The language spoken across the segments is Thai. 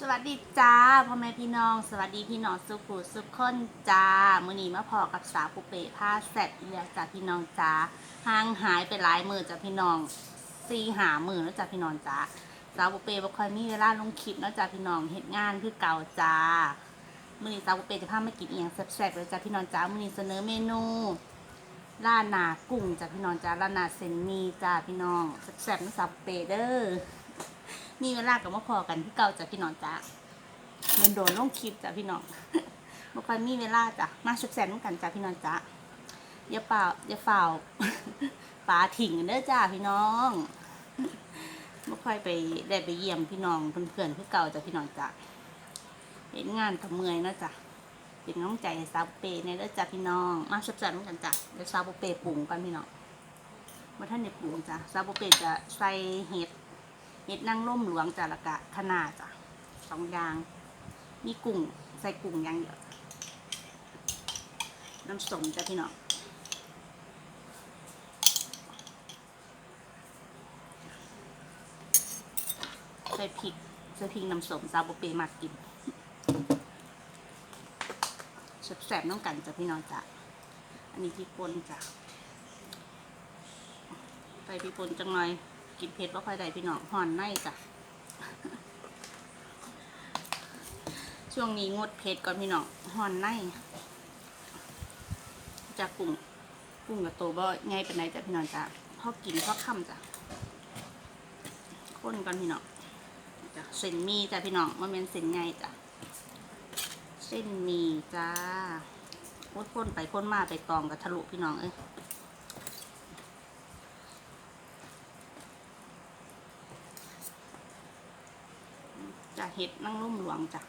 สวัสดีจ้าพ่อแม่พี่น้อง สวัสดีพี่น้องสุขุสุขคนจ้ามือนีมาพอกับสาวปุเป้ผ้าแสบอีแล้วจ้าพี่น้องจ้าห่างหายไปหลายมือจ้าพี่น้องซีหามือแล้วจ้าพี่น้องจ้าสาวปุเป้บ่ค่อยมีเวลาลงคลิปแล้วจ้าพี่น้องเฮ็ดงานคือเก่าจ้ามือนีสาวปุเป้จะพามากินเอียงแซ่บๆเลยจ้าพี่น้องจ้ามือนีเสนอเมนูล่านากุ้งจ้าพี่น้องจ้าล่านาเซนมีจ้าพี่น้องแซ่บๆนะสาวปุเป้เด้อ มีเวลากับมาพอกันที่เก่าจ้ะพี่น้องจ้ะเดินโดนลงคลิปจ้ะพี่น้องบ่ค่อยมีเวลาจ้ะมาสุกแสนกันจ้ะพี่น้องจ้ะอย่าเปล่าอย่าเฝ้าปลาถิ่งกันเด้อจ้ะพี่น้องบ่ค่อยไปได้ไปเยี่ยมพี่น้องเพื่อนๆคือเก่าจ้ะพี่น้องจ้ะเห็นงานทำเมื่อยเนะจ้ะเป็นน้องใจให้สาวเปในเด้อจ้ะพี่น้องมาสุกแสนกันจ้ะเดี๋ยวสาวเปปรุงกันพี่น้องมาท่านได้ปรุงจ้ะสาวเปจะใส่เห็ด เห็ดนางร่มหลวงจ้ะละกะขนาดจ้ะสองอย่าง มีกุ้งใส่กุ้งอย่างเดียวน้ำส้มจ้ะพี่น้องใส่พริกใส่พริกน้ำส้มซาโบเปมากกินแสบๆน้องกันจ้ะพี่น้องจ้ะอันนี้พริกป่นจ้ะใส่พริกปนจังหน่อย กินเผ็ดว่าค่อยได้พี่น้องห่อนในจ้ะช่วงนี้งดเผ็ดก่อนพี่น้องห่อนในจากกุ้งกุ้งกับโตบ่ไงเป็นไหนจ้ะพี่น้องจ้ะพอกินพอค่ำจ้ะข้นก่อนพี่น้องจ้ะเส้นมีจ้ะพี่น้องมันเป็นเส้นไงจ้ะเส้นมีจ้าข้นไปข้นมาไปกองกับทะลุพี่น้องเอ้ย จะ เห็ดนั่งร่มหลวงจ้ะ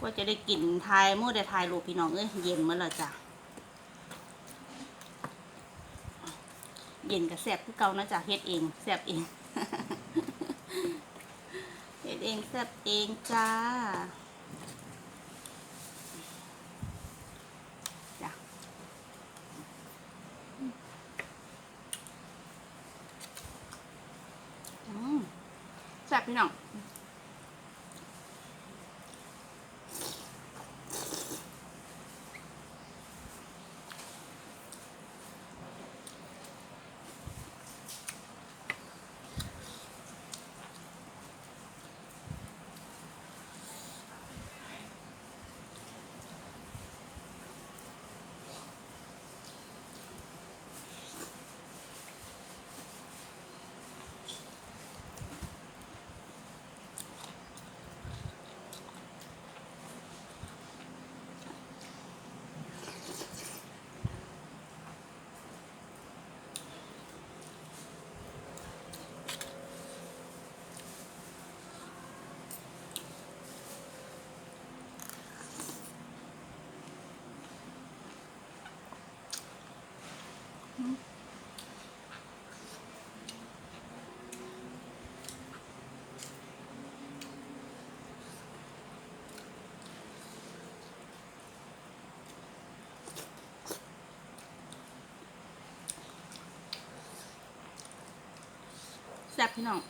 ก็จะได้กลิ่นทายมู่ได้ทายรูปพี่น้องเอ้ยเย็นเมื่อไรจ้ะเย็นกับแสบคือเก่านะจ้ะเฮ็ดเองแสบเองเฮ็ดเองแสบเองจ้าจ้ะ อืมแซ่บพี่น้อง แซ่บพี่น้อง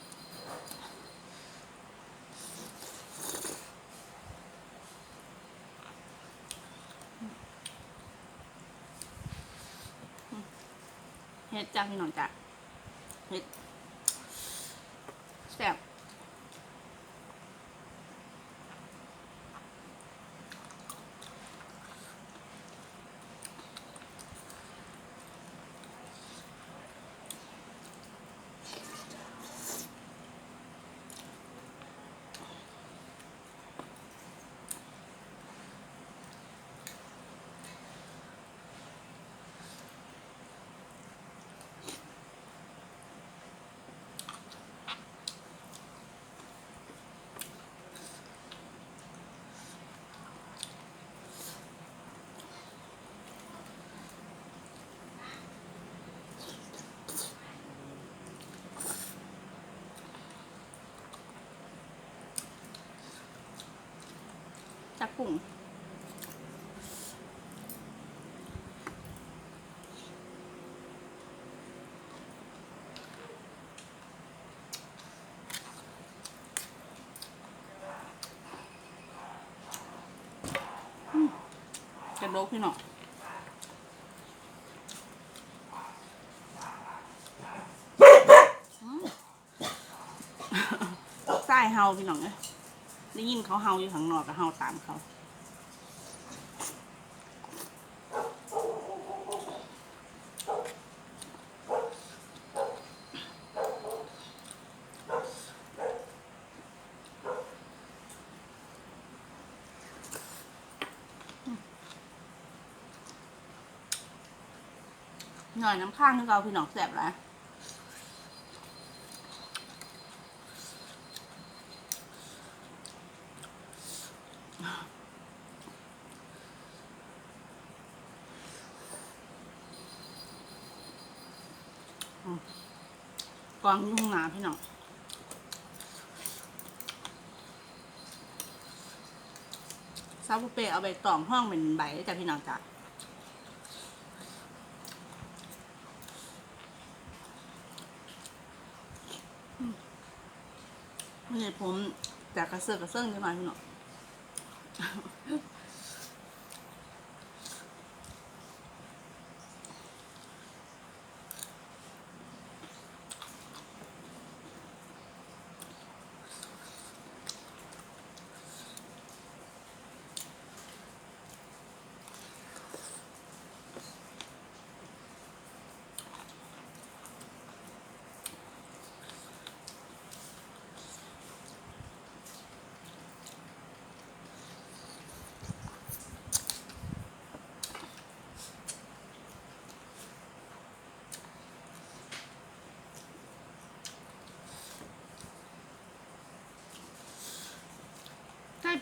เฮ็ดจ้าพี่น้องจ้ะเฮ็ดักบุ้งจะโดกพี่หน่อยใส่เฮาพี่หน่อย ได้ยินเขาเฮาอยู่ข้างนอกก็เฮาตามเขาหน่อยน้ำข้างที่เราพี่น้องแสบแล้ว กองยุ่งหนาพี่น้องซาบุเปเอาไปตองห้องเป็นใบจ้ะพี่น้องจ้ะไม่ใช่ผมแต่กระเสือกกระเซิงจะมพี่น้อง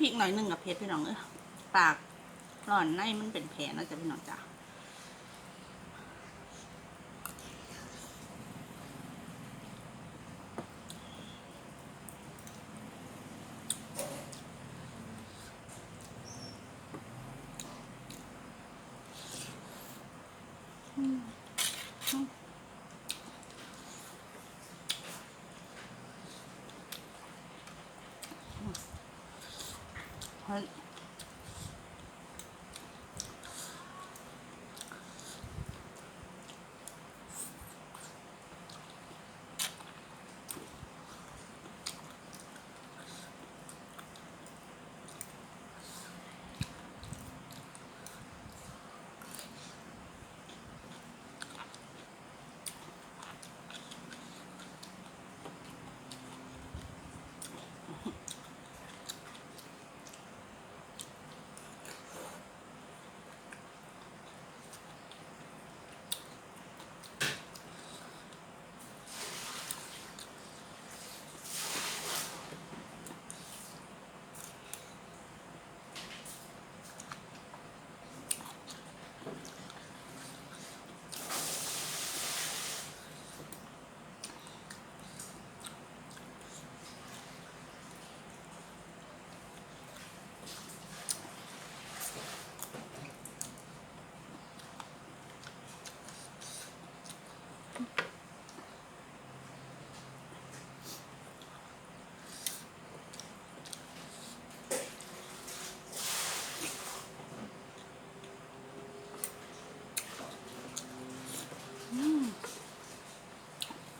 พริกหน่อยหนึ่งกับเผ็ดพี่น้องเออปากร้อนในมันเป็นแผลนะจ๊ะพี่น้องจ้ะ เฮ้ย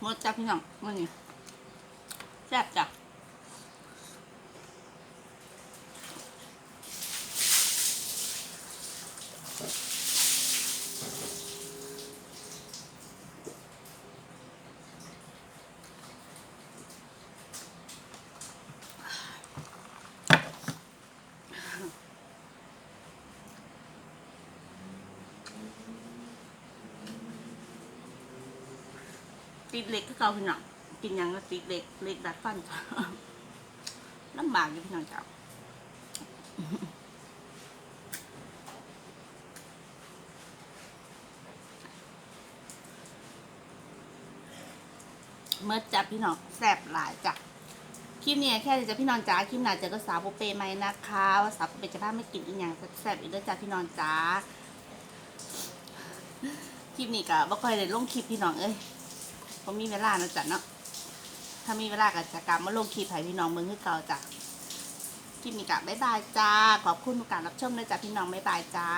หมดจ้ะพี่น้องมันนี่แซ่บจ้ะ ติดเล็กก็เก่าพี่น้องกินยังก็ติดเล็กเล็กดัดฟันลำบากอยู่พี่น้องจ้าเมื่อจับพี่น้องแสบหลายจ้ะคลิปนี้แค่จะพี่น้องจ้าคลิปหน้าเจอก็สาวโปเปไหมนะคะว่าสาวโปเปจะพาไม่กินอีกอย่างแสบอีกด้อจ้าพี่น้องจ้าคลิปนี้ก็บ่ค่อยได้ลงคลิปพี่น้องเอ้ย ผมมีเวลานะจ๊ะเนาะถ้ามีเวลาก็จะกลับมาลงคลิปให้พี่น้องเมืองคือเก่าจ้ะคลิปนี้กะบ๊ายบายจ้า ขอบคุณทุกการรับชมเลยจ้ะพี่น้องบ๊ายบายจ้า